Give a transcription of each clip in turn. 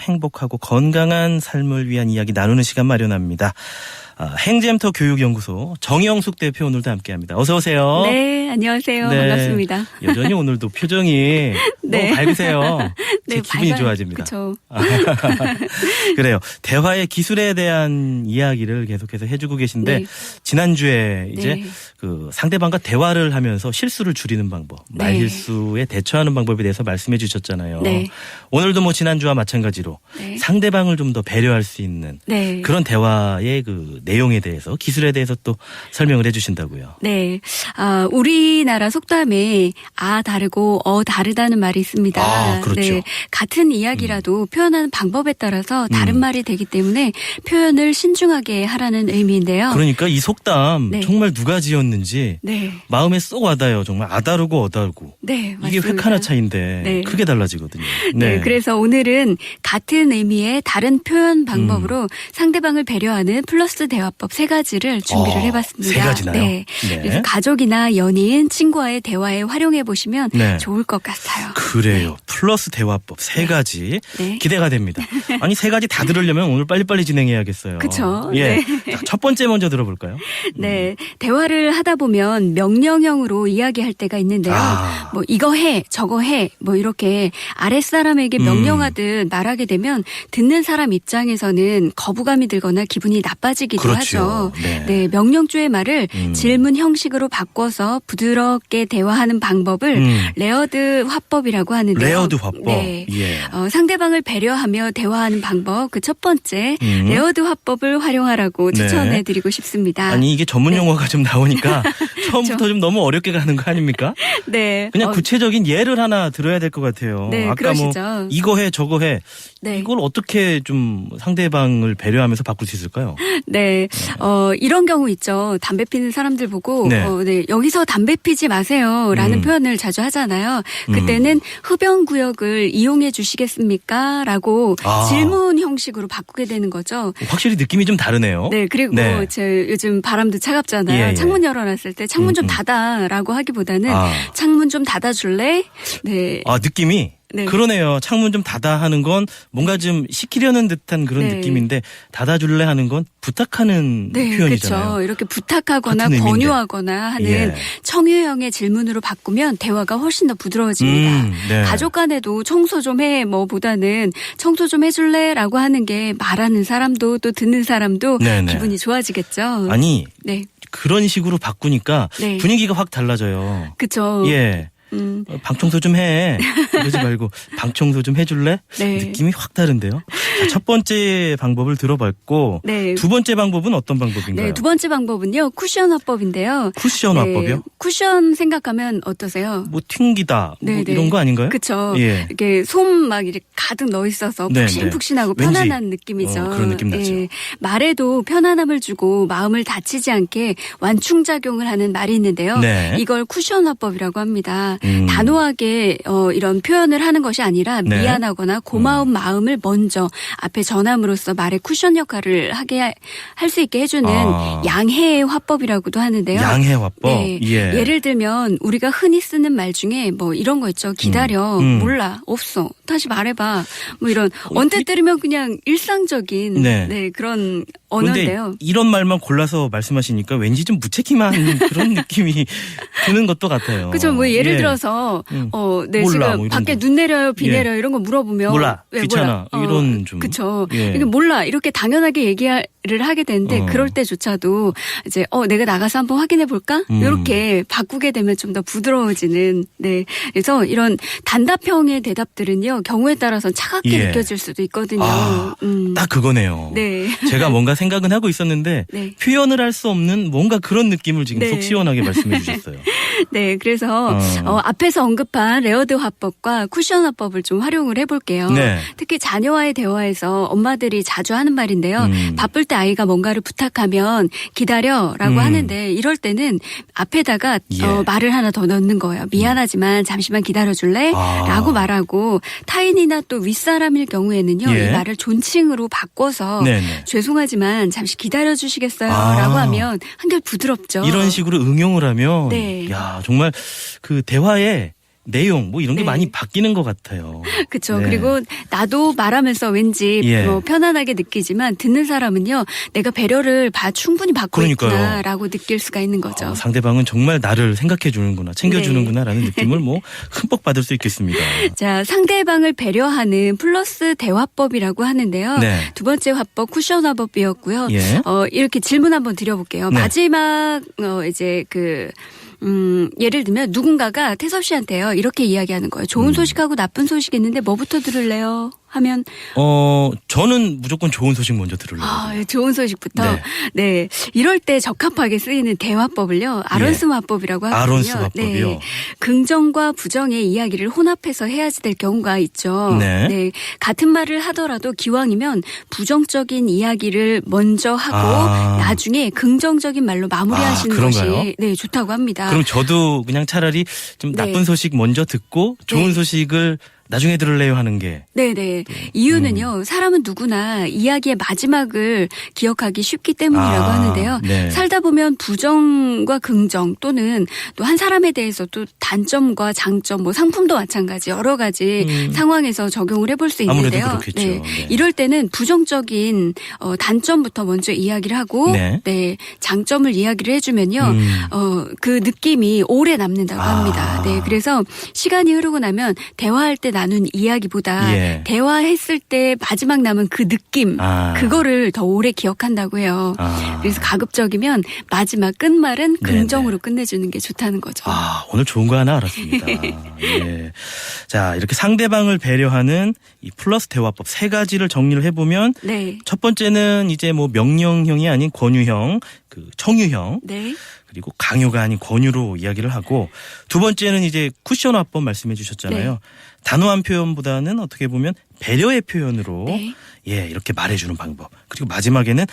행복하고 건강한 삶을 위한 이야기 나누는 시간 마련합니다. 아, 행잼터 교육연구소 정영숙 대표 오늘도 함께합니다. 어서 오세요. 네, 안녕하세요. 네. 반갑습니다. 여전히 오늘도 표정이 네. 너무 밝으세요. 제 네, 기분이 밝아요. 좋아집니다. 그쵸. 그래요. 대화의 기술에 대한 이야기를 계속해서 해주고 계신데 네. 지난주에 이제 네. 그 상대방과 대화를 하면서 실수를 줄이는 방법, 말 네. 실수에 대처하는 방법에 대해서 말씀해 주셨잖아요. 네. 오늘도 뭐 지난주와 마찬가지로 네. 상대방을 좀 더 배려할 수 있는 네. 그런 대화의 그 내용에 대해서 기술에 대해서 또 설명을 해 주신다고요. 네. 아, 우리나라 속담에 아 다르고 어 다르다는 말이 있습니다. 아, 그렇죠. 네. 같은 이야기라도 표현하는 방법에 따라서 다른 음. 말이 되기 때문에 표현을 신중하게 하라는 의미인데요. 그러니까 이 속담 네. 정말 누가 지었는지 네. 마음에 쏙 와닿아요. 정말 아다르고 어다르고. 네, 이게 맞습니다. 획 하나 차인데 네. 크게 달라지거든요. 네. 그래서 오늘은 같은 의미의 다른 표현 방법으로 음. 상대방을 배려하는 플러스 대 화법 세 가지를 준비를 어, 해봤습니다. 세 가지나요? 네. 네. 그래서 가족이나 연인, 친구와의 대화에 활용해 보시면 네. 좋을 것 같아요. 그래요. 플러스 대화법 세 가지 네. 기대가 됩니다. 아니 세 가지 다 들으려면 오늘 빨리빨리 진행해야겠어요. 그쵸? 예. 네. 자, 첫 번째 먼저 들어볼까요? 네. 대화를 하다 보면 명령형으로 이야기할 때가 있는데요. 아. 뭐 이거 해, 저거 해, 뭐 이렇게 아랫사람에게 음. 명령하듯 말하게 되면 듣는 사람 입장에서는 거부감이 들거나 기분이 나빠지기도 그렇죠. 하죠. 네. 명령조의 말을 음. 질문 형식으로 바꿔서 부드럽게 대화하는 방법을 음. 레어드 화법이라고 하는데요. 레어드 화법. 네. 예. 어, 상대방을 배려하며 대화하는 방법 그 첫 번째 음. 레어드 화법을 활용하라고 네. 추천해 드리고 싶습니다. 아니 이게 전문 네. 용어가 좀 나오니까 처음부터 좀 너무 어렵게 가는 거 아닙니까? 네. 그냥 어, 구체적인 예를 하나 들어야 될 것 같아요. 네, 아까 그러시죠. 뭐 이거 해 저거 해 네. 이걸 어떻게 좀 상대방을 배려하면서 바꿀 수 있을까요? 네. 어, 이런 경우 있죠. 담배 피는 사람들 보고, 네. 어, 네. 여기서 담배 피지 마세요. 라는 음. 표현을 자주 하잖아요. 그때는 흡연구 역을 이용해 주시겠습니까? 라고 아. 질문 형식으로 바꾸게 되는 거죠. 확실히 느낌이 좀 다르네요. 네, 그리고 네. 제 요즘 바람도 차갑잖아요. 예, 예. 창문 열어놨을 때 창문 좀 음, 음. 닫아라고 하기보다는 아. 창문 좀 닫아줄래? 네. 아 느낌이 네. 그러네요. 창문 좀 닫아 하는 건 뭔가 좀 시키려는 듯한 그런 네. 느낌인데 닫아줄래 하는 건 부탁하는 네, 표현이잖아요. 그렇죠. 이렇게 부탁하거나. 권유하거나 하는 예. 청유형의 질문으로 바꾸면 대화가 훨씬 더 부드러워집니다. 음, 네. 가족 간에도 청소 좀 해, 뭐보다는 청소 좀 해줄래? 라고 하는 게 말하는 사람도 또 듣는 사람도 네네. 기분이 좋아지겠죠. 아니 네. 그런 식으로 바꾸니까 네. 분위기가 확 달라져요. 그쵸. 예. 음, 어, 방 청소 좀 해. 그러지 말고 방 청소 좀 해줄래? 네. 느낌이 확 다른데요. 자, 첫 번째 방법을 들어봤고 네. 두 번째 방법은 어떤 방법인가요? 네, 두 번째 방법은요, 쿠션 화법인데요. 쿠션 네, 화법이요? 쿠션 생각하면 어떠세요? 뭐 튕기다 뭐 네, 네. 이런 거 아닌가요? 그쵸. 예. 이렇게 솜 막 이렇게 가득 넣어 있어서 네, 푹신푹신하고 편안한 느낌이죠. 어, 그런 느낌 나죠. 말에도 편안함을 주고 마음을 다치지 않게 완충 작용을 하는 말이 있는데요. 네. 이걸 쿠션 화법이라고 합니다. 음. 단호하게 어, 이런 표현을 하는 것이 아니라 네. 음. 미안하거나 고마운 마음을 먼저 앞에 전함으로써 말의 쿠션 역할을 하게 할 수 있게 해주는 아. 양해의 화법이라고도 하는데요. 양해 화법. 네. 예. 예를 들면 우리가 흔히 쓰는 말 중에 뭐 이런 거 있죠. 기다려. 음. 음. 몰라. 없어. 다시 말해봐. 뭐 이런 언뜻 들으면 그냥 일상적인 네. 네, 그런 언어인데요. 이런 말만 골라서 말씀하시니까 왠지 좀 무책임한 그런 느낌이 드는 것도 같아요. 그죠? 뭐 예를 예. 들어서 음. 어, 네 몰라, 지금 뭐 이런 밖에 거. 눈 내려요, 비 예. 내려요 이런 거 물어보면 몰라, 왜 귀찮아, 몰라? 이런 좀. 그쵸. 예. 이게 몰라 이렇게 당연하게 얘기 를 하게 되는데 어. 그럴 때조차도 이제 어 내가 나가서 한번 확인해 볼까? 음. 이렇게 바꾸게 되면 좀 더 부드러워지는 네. 그래서 이런 단답형의 대답들은요 경우에 따라서 차갑게 예. 느껴질 수도 있거든요. 아, 음. 딱 그거네요. 네. 제가 뭔가 생각은 하고 있었는데 네. 표현을 할 수 없는 뭔가 그런 느낌을 지금 네. 속 시원하게 말씀해 주셨어요. 네, 그래서 어. 어, 앞에서 언급한 레어드 화법과 쿠션 화법을 좀 활용을 해볼게요. 네. 특히 자녀와의 대화에서 엄마들이 자주 하는 말인데요. 음. 바쁠 때 아이가 뭔가를 부탁하면 기다려라고 음. 하는데 이럴 때는 앞에다가 예. 어, 말을 하나 더 넣는 거예요. 미안하지만 잠시만 기다려줄래? 아. 라고 말하고 타인이나 또 윗사람일 경우에는요. 예. 이 말을 존칭으로 바꿔서 네네. 죄송하지만 잠시 기다려 주시겠어요? 아. 라고 하면 한결 부드럽죠. 이런 식으로 응용을 하면 네. 야 정말 그 대화에 내용 뭐 이런 게 네. 많이 바뀌는 것 같아요. 그렇죠. 네. 그리고 나도 말하면서 왠지 예. 뭐 편안하게 느끼지만 듣는 사람은요, 내가 배려를 봐 충분히 받고 그러니까요. 있구나라고 느낄 수가 있는 거죠. 어, 상대방은 정말 나를 생각해 주는구나, 챙겨 네. 주는구나라는 느낌을 뭐 흠뻑 받을 수 있겠습니다. 자, 상대방을 배려하는 플러스 대화법이라고 하는데요. 네. 두 번째 화법 쿠션 화법이었고요. 예. 어, 이렇게 질문 한번 드려볼게요. 네. 마지막, 어, 이제 그, 음, 예를 들면 누군가가 태섭 씨한테요. 이렇게 이야기하는 거예요. 음. 좋은 소식하고 나쁜 소식이 있는데 뭐부터 들을래요? 하면 어, 저는 무조건 좋은 소식 먼저 들으려고. 아, 좋은 소식부터. 네. 네. 이럴 때 적합하게 쓰이는 대화법을요. 아론스 화법이라고 하거든요. 예. 아론스 화법이요? 네. 긍정과 부정의 이야기를 혼합해서 해야지 될 경우가 있죠. 네. 같은 말을 하더라도 기왕이면 부정적인 이야기를 먼저 하고 아. 나중에 긍정적인 말로 마무리하시는 아, 그런가요? 것이 네, 좋다고 합니다. 그럼 저도 그냥 차라리 좀 네. 나쁜 소식 먼저 듣고 좋은 네. 소식을 나중에 들을래요 하는 게 네네. 음. 이유는요, 사람은 누구나 이야기의 마지막을 기억하기 쉽기 때문이라고 아, 하는데요. 네. 살다 보면 부정과 긍정 또는 또 한 사람에 대해서 또 단점과 장점, 뭐 상품도 마찬가지 여러 가지 음. 상황에서 적용을 해볼 수 아무래도 있는데요. 그렇겠죠. 네. 이럴 때는 부정적인 어, 단점부터 먼저 이야기를 하고 네. 네. 장점을 이야기를 해주면요. 음. 어, 그 느낌이 오래 남는다고 아. 합니다. 네. 그래서 시간이 흐르고 나면 대화할 때 나눈 이야기보다 예. 대화했을 때 마지막 남은 그 느낌, 아. 그거를 더 오래 기억한다고 해요. 아. 그래서 가급적이면 마지막 끝말은 네네. 긍정으로 끝내주는 게 좋다는 거죠. 아, 오늘 좋은 거 하나 알았습니다. 예. 자, 이렇게 상대방을 배려하는 이 플러스 대화법 세 가지를 정리를 해보면 네. 첫 번째는 이제 뭐 명령형이 아닌 권유형, 그 청유형, 네. 그리고 강요가 아닌 권유로 이야기를 하고 두 번째는 이제 쿠션 화법 말씀해 주셨잖아요. 네. 단호한 표현보다는 어떻게 보면 배려의 표현으로 네. 예, 이렇게 말해 주는 방법. 그리고 마지막에는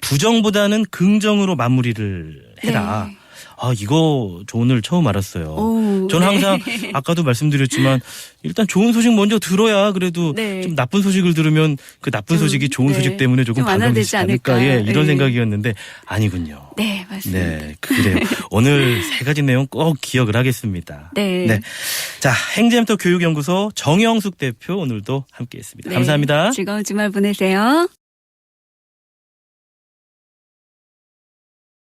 부정보다는 긍정으로 마무리를 해라. 네. 아, 이거 저 오늘 처음 알았어요. 오, 저는 네. 항상 아까도 말씀드렸지만 일단 좋은 소식 먼저 들어야 그래도 네. 좀 나쁜 소식을 들으면 그 나쁜 좀, 소식이 좋은 네. 소식 때문에 조금 반감되지 않을까. 않을까. 예, 이런 네. 생각이었는데 아니군요. 네, 맞습니다. 네, 그래요. 오늘 세 가지 내용 꼭 기억을 하겠습니다. 네. 자, 행잼터 교육연구소 정영숙 대표 오늘도 함께 했습니다. 네. 감사합니다. 즐거운 주말 보내세요.